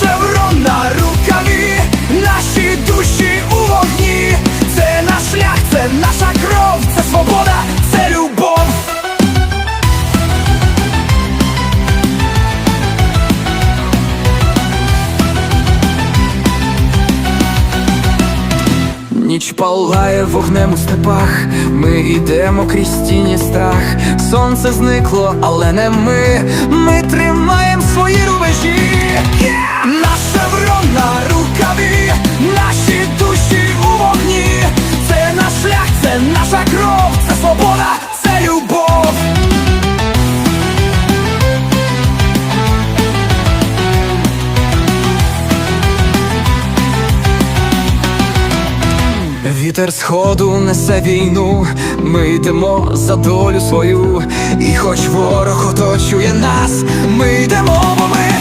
Шеврон на рукаві, наші душі у вогні, це наш шлях, це наша кров, це свобода, це любов. Ніч палає вогнем у степах, ми йдемо крізь тіні страх. Сонце зникло, але не ми. Ми тримаємо наша кров, це свобода, це любов. Вітер сходу несе війну, ми йдемо за долю свою, і хоч ворог оточує нас, ми йдемо, бо ми